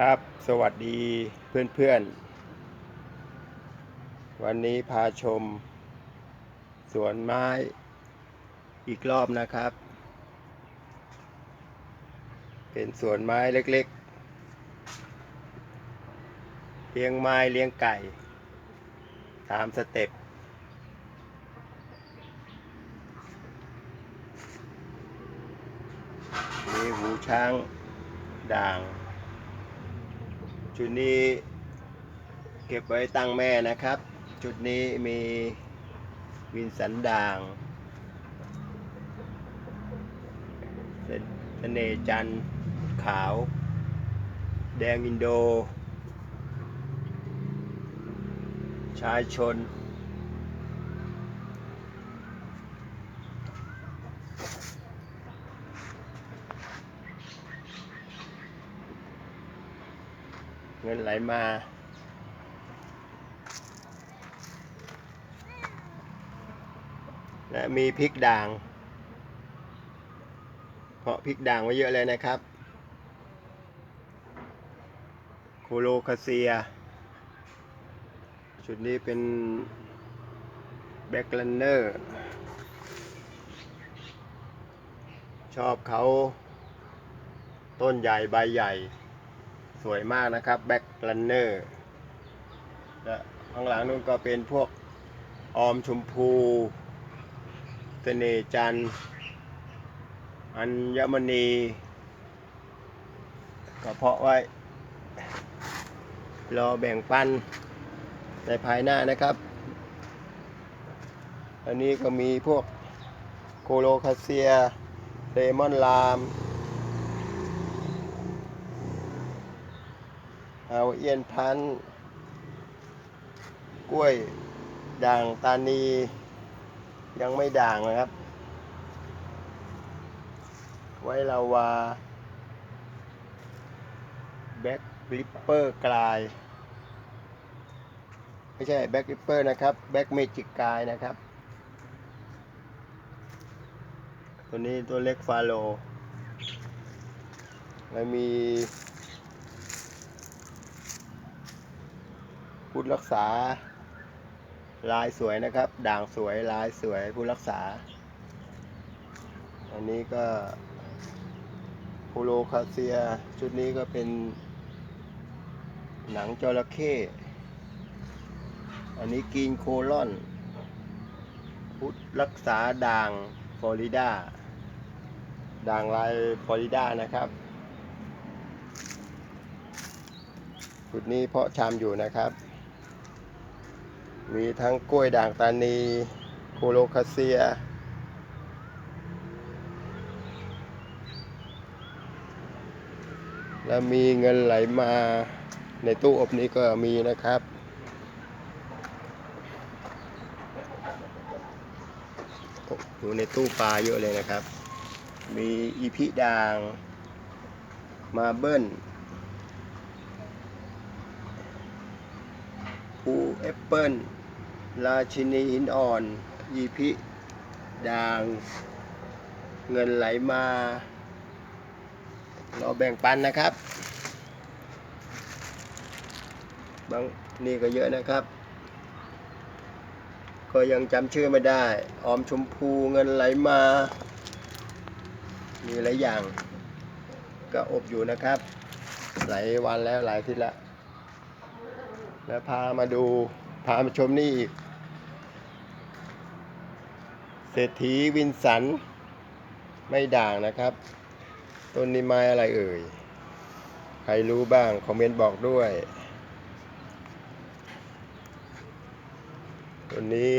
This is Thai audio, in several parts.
ครับสวัสดีเพื่อนๆ วันนี้พาชม สวนไม้อีกรอบนะครับ เป็นสวนไม้เล็กๆ เลี้ยงไม้เลี้ยงไก่ ตามสเต็ปมีหูช้างด่าง ชุดนี้เก็บไว้ตั้งแม่นะครับ ชุดนี้มีวินสันด่างเสเน่จันขาว แดงอินโด ชายชน เงินไหลมาและมีพริกด่าง เพราะพริกด่างไว้เยอะเลยนะครับโคโลคาเซีย ชุดนี้เป็นแบ็กลันเนอร์ ชอบเขาต้นใหญ่ใบใหญ่ สวยมากนะครับแบ็กลันเนอร์และข้างหลังนู้นก็เป็นพวกออมชมพูเสน่จันอัญมณีก็เพาะไว้ รอแบ่งปันในภายหน้านะครับ อันนี้ก็มีพวกโคโลคาเซียเลมอนลาม เอียนพันธุ์กล้วย ด่างตานี ยังไม่ด่างนะครับ ไว้ลาวา แบ็กลิปเปอร์กลาย ไม่ใช่แบ็กลิปเปอร์นะครับ แบ็กเมจิกกลายนะครับ ตัวนี้ตัวเล็กฟาโลแล้วมี พุทธรักษา ลายสวยนะครับ ด่างสวยลายสวยพุทธรักษา อันนี้ก็โพโลคาเซีย ชุดนี้ก็เป็น หนังจระเข้อันนี้กีนโคลอน พุทธรักษาด่างฟลอริดา ด่างลายฟลอริดานะครับชุดนี้เพาะชามอยู่นะครับ มีทั้งกล้วยด่างตานีโคโลคาเซีย แล้วมีเงินไหลมาในตู้อบนี้ก็มีนะครับ อยู่ในตู้ปลาเยอะเลยนะครับ มีอีพิด่าง มาเบิ้ลภูแอปเปิล ราชินีหินอ่อน ยีพิด่าง เงินไหลมา เราแบ่งปันนะครับ บางนี่ก็เยอะนะครับ ก็ยังจำชื่อไม่ได้ ออมชมพูเงินไหลมา มีหลายอย่าง ก็อบอยู่นะครับ หลายวันแล้วหลายอาทิตย์แล้วแล้วพามาดูพามาชมนี่อีก เศรษฐีวินสัน ไม่ด่างนะครับ ต้นนี้ไม้อะไรเอ่ย ใครรู้บ้าง คอมเมนต์บอกด้วยต้นนี้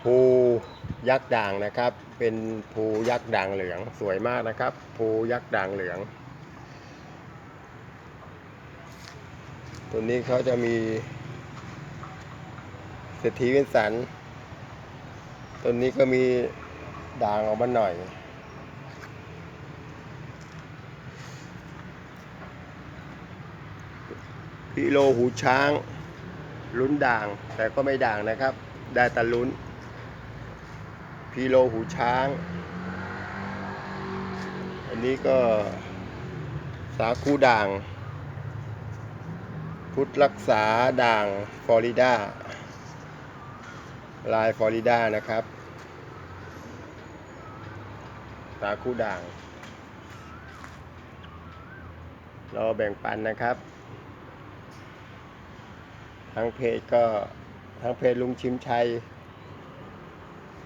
ภูยักษ์ด่างนะครับ เป็นภูยักษ์ด่างเหลืองสวยมากนะครับ ภูยักษ์ด่างเหลือง ตัวนี้เขาจะมี เศรษฐีเวนสันตัวนี้ก็มีด่างออกมาหน่อย พิโลหูช้าง ลุ้นด่างแต่ก็ไม่ด่างนะครับ ได้แต่ลุ้น พิโลหูช้าง อันนี้ก็สาคูด่าง พุทธรักษาด่างฟลอริดา ลายฟลอริดานะครับสาคู่ด่าง เราแบ่งปันนะครับทางเพจก็ทางเพจลุงชิมชัย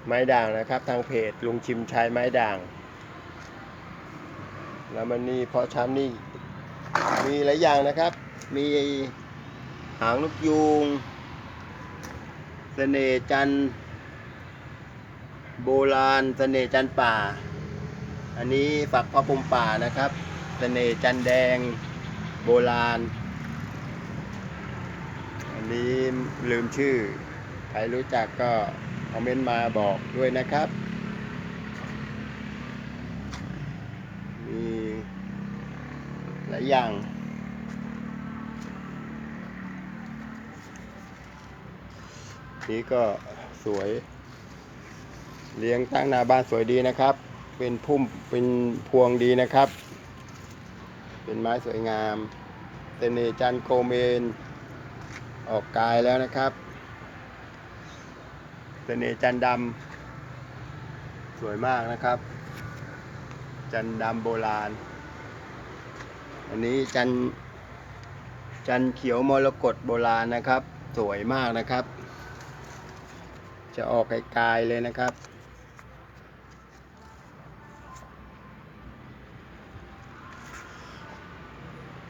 ไม้ด่างนะครับ ทางเพจลุงชิมชัยไม้ด่าง แล้วมันนี่เพาะช้ำนี่มีหลายอย่างนะครับ มีหางนกยูง เสน่จันโบราณ เสน่จันป่า อันนี้ฝักพระพรหมป่านะครับ เสน่จันแดงโบราณ อันนี้ลืมชื่อ ใครรู้จักก็คอมเมนต์มาบอกด้วยนะครับ มีหลายอย่าง นี่ก็สวย เลี้ยงตั้งหน้าบ้านสวยดีนะครับ เป็นพุ่มเป็นพวงดีนะครับ เป็นไม้สวยงามเตเนจันโกเมน ออกกายแล้วนะครับเตเนจันดำสวยมากนะครับ จันดำโบราณ อันนี้จันจันเขียวมรกตโบราณนะครับ สวยมากนะครับ จะออกไกลๆเลยนะครับ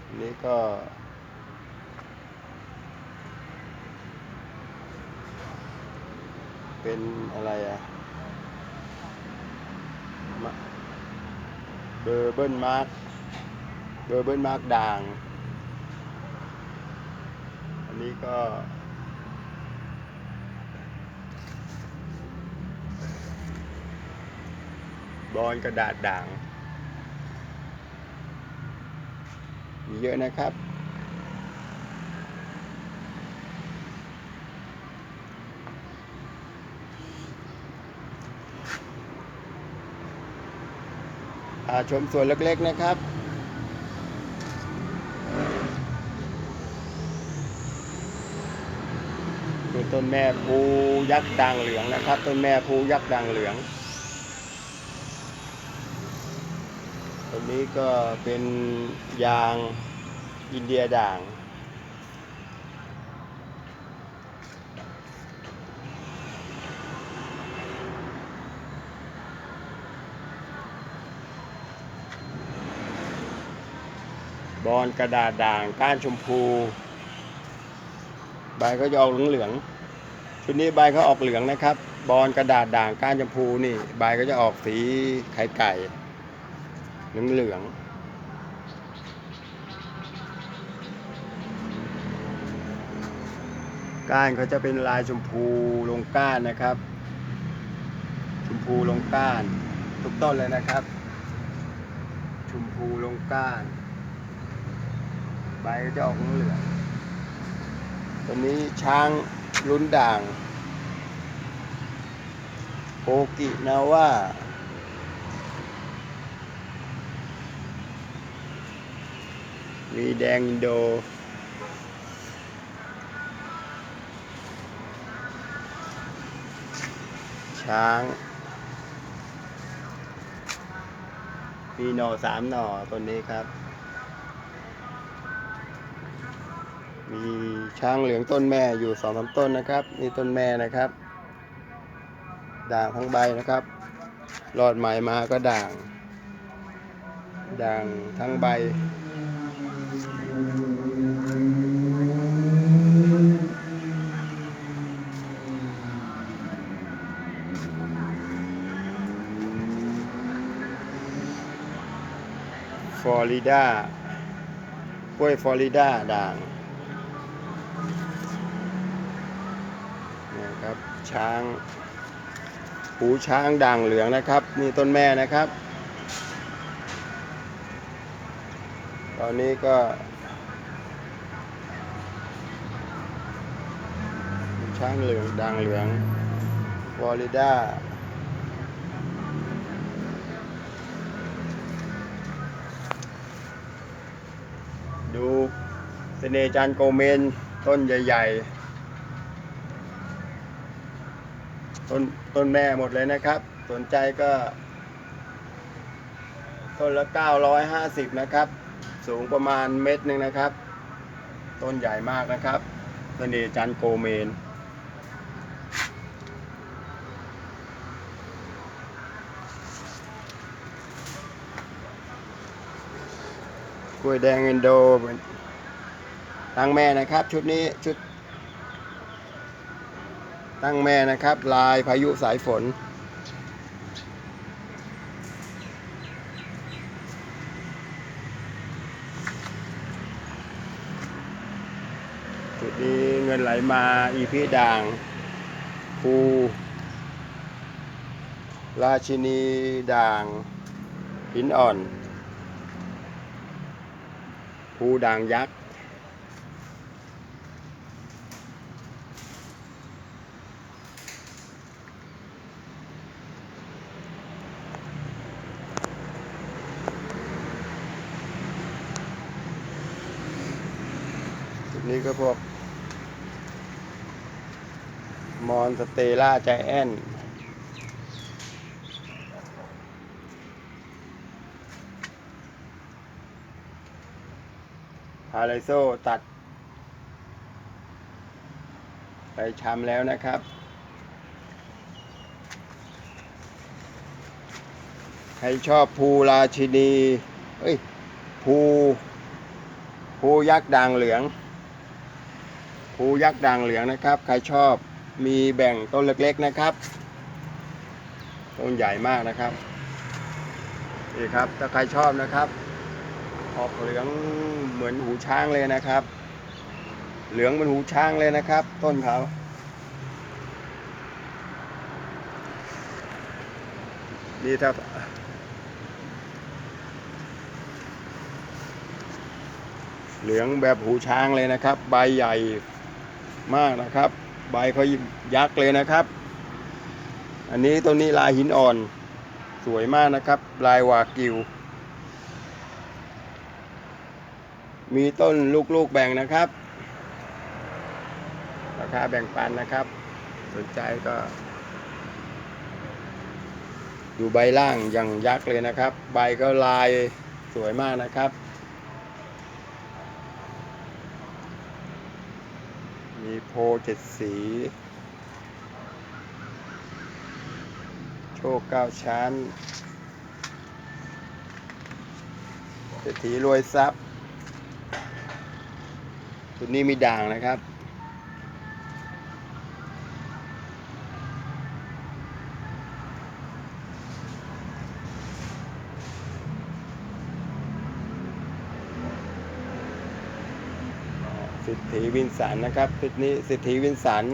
อันนี้ก็เป็นอะไรอะมะเบอร์เบิลมาร์กเบอร์เบิลมาร์กด่าง อันนี้ก็ บอลกระดาษด่าง มีเยอะนะครับ พาชมสวนเล็กๆนะครับคือต้นแม่ภูยักษ์ด่างเหลืองนะครับ ต้นแม่ภูยักษ์ด่างเหลือง ต้นนี้ก็เป็นยางอินเดียด่าง บอลกระดาษด่างก้านชมพู ใบก็จะออกเหลืองๆชุดนี้ใบเขาออกเหลืองนะครับ บอลกระดาษด่างก้านชมพูนี่ ใบก็จะออกสีไข่ไก่ เหลืองเหลืองก้านเขาจะเป็นลายชมพูลงก้านนะครับ ชมพูลงก้าน ทุกต้นเลยนะครับ ชมพูลงก้าน ใบจะออกเหลืองตัวนี้ช้างลุ้นด่างโอกินาว่า มีแดงอินโด ช้าง มีหน่อสามหน่อต้นนี้ครับ มีช้างเหลืองต้นแม่อยู่สองสามต้นนะครับนี่ต้นแม่นะครับ ด่างทั้งใบนะครับรอดใหม่มาก็ด่าง ด่างทั้งใบ ฟลอริดากล้วยฟลอริดาด่างนี่ยครับช้างหูช้างด่างเหลืองนะครับนี่ต้นแม่นะครับ ตอนนี้ก็ช้างเหลืองด่างเหลืองฟลอริดา ดูเสน่ห์จันโกเมน ต้นใหญ่ ๆ ต้นต้นแม่หมดเลยนะครับ สนใจก็ ต้นละ 950 นะครับ สูงประมาณเม็ดหนึ่งนะครับ ต้นใหญ่มากนะครับเสน่ห์จันโกเมน กล้วยแดงเอนโดตั้งแม่นะครับ ชุดนี้ชุด ตั้งแม่นะครับ ลายพายุสายฝน จุดนี้เงินไหลมาอีพีด่างภูราชินีด่างหินอ่อน ภูด่างยักษ์จุดนี้ก็พวก มอนสเตล่าใจแอน ไลโซตัด ไปชำแล้วนะครับ ใครชอบภูราชินี เอ้ยภูภูยักษ์ด่างเหลืองภูยักษ์ด่างเหลืองนะครับ ใครชอบมีแบ่งต้นเล็กๆนะครับ ต้นใหญ่มากนะครับนี่ครับ ถ้าใครชอบนะครับ ออกเหลืองเหมือนหูช้างเลยนะครับ เหลืองเหมือนหูช้างเลยนะครับ ต้นเขานี่ถ้าเหลืองแบบหูช้างเลยนะครับ ใบใหญ่มากนะครับ ใบเขายักษ์เลยนะครับ อันนี้ต้นนี้ลายหินอ่อน สวยมากนะครับ ลายวากิว มีต้นลูกๆแบ่งนะครับ ราคาแบ่งปันนะครับ สนใจก็ดูใบล่างอย่างยักษ์เลยนะครับ ใบก็ลายสวยมากนะครับ มีโพเจ็ดสี โชคเก้าชั้นเศรษฐีรวยทรัพย์ ตัวนี้มีด่างนะครับ สิทธิวินสันนะครับสิทธิสิทธิวินสัน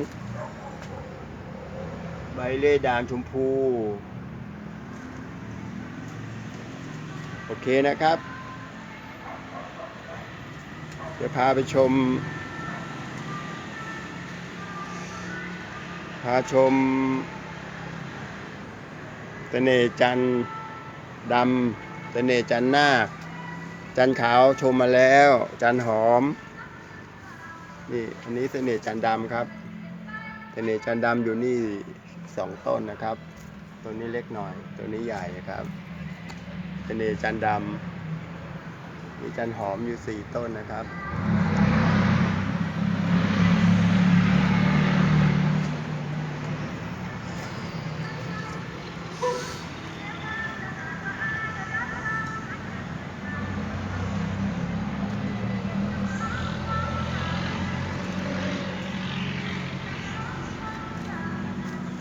ใบเล่ด่างชมพู โอเคนะครับ เดี๋ยวพาไปชม พาชมเสน่จันดำเสน่จันนาคจันขาวชมมาแล้ว จันหอม นี่อันนี้เสน่จันดำครับเสน่จันดำอยู่นี่สองต้นนะครับ ตัวนี้เล็กหน่อย ตัวนี้ใหญ่ครับเสน่จันดำ มีจันหอมอยู่สี่ต้นนะครับ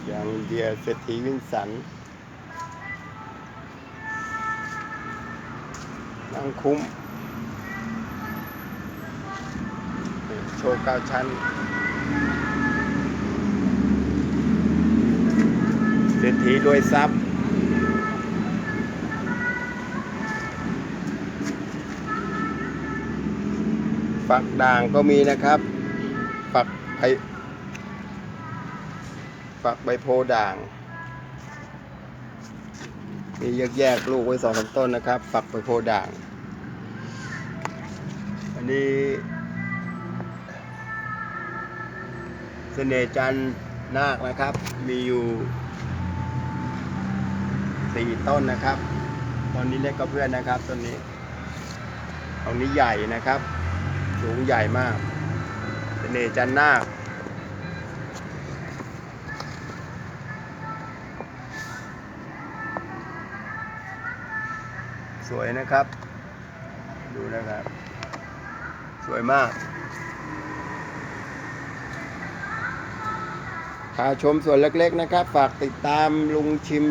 อย่างเดียเศรษฐีวินสันนั่งคุ้ม โชว์เก้าชั้น เศรษฐีรวยทรัพย์ ฝักด่างก็มีนะครับ ฝักไผ่ฝักใบโพด่างมีแยกแยกๆลูกไว้สองสาต้นนะครับ ฝักใบโพด่าง อันนี้ สน่ห์จันนาคนะครับ มีอยู่สี่ต้นนะครับต้นนี้เล็กก็เพื่อนนะครับต้นนี้ต้นนี้ใหญ่นะครับ สูงใหญ่มากเสน่ห์จันนาคสวยนะครับ ดูนะครับ สวยมาก พาชมส่วนเล็กๆนะครับ ฝากติดตามลุงชิม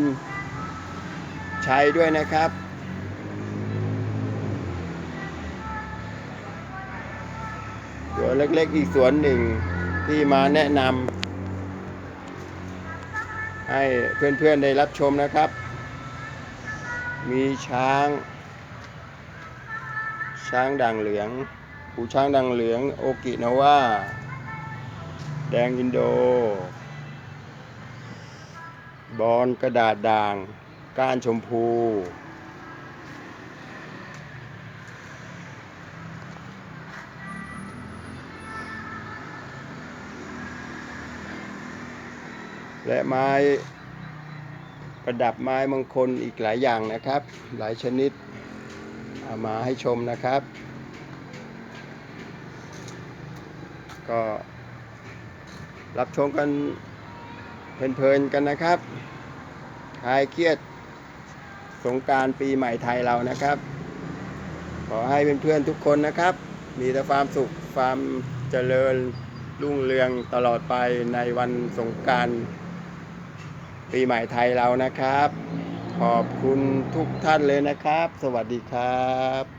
ชัยด้วยนะครับ ส่วนเล็กๆอีกสวนหนึ่งที่มาแนะนำให้เพื่อนๆได้รับชมนะครับ มีช้าง ช้างด่างเหลืองหูช้างด่างเหลือง โอกินาวาแดงอินโด บอนกระดาษด่าง ก้านชมพู และไม้ประดับไม้มงคลอีกหลายอย่างนะครับ หลายชนิด เอามาให้ชมนะครับ ก็รับชมกัน เพลินๆกันนะครับคลายเครียดสงกรารปีใหม่ไทยเรานะครับ ขอให้เพื่อนๆทุกคนนะครับ มีแต่ความสุขความเจริญรุ่งเรืองตลอดไปในวันสงกรารปีใหม่ไทยเรานะครับ ขอบคุณทุกท่านเลยนะครับ สวัสดีครับ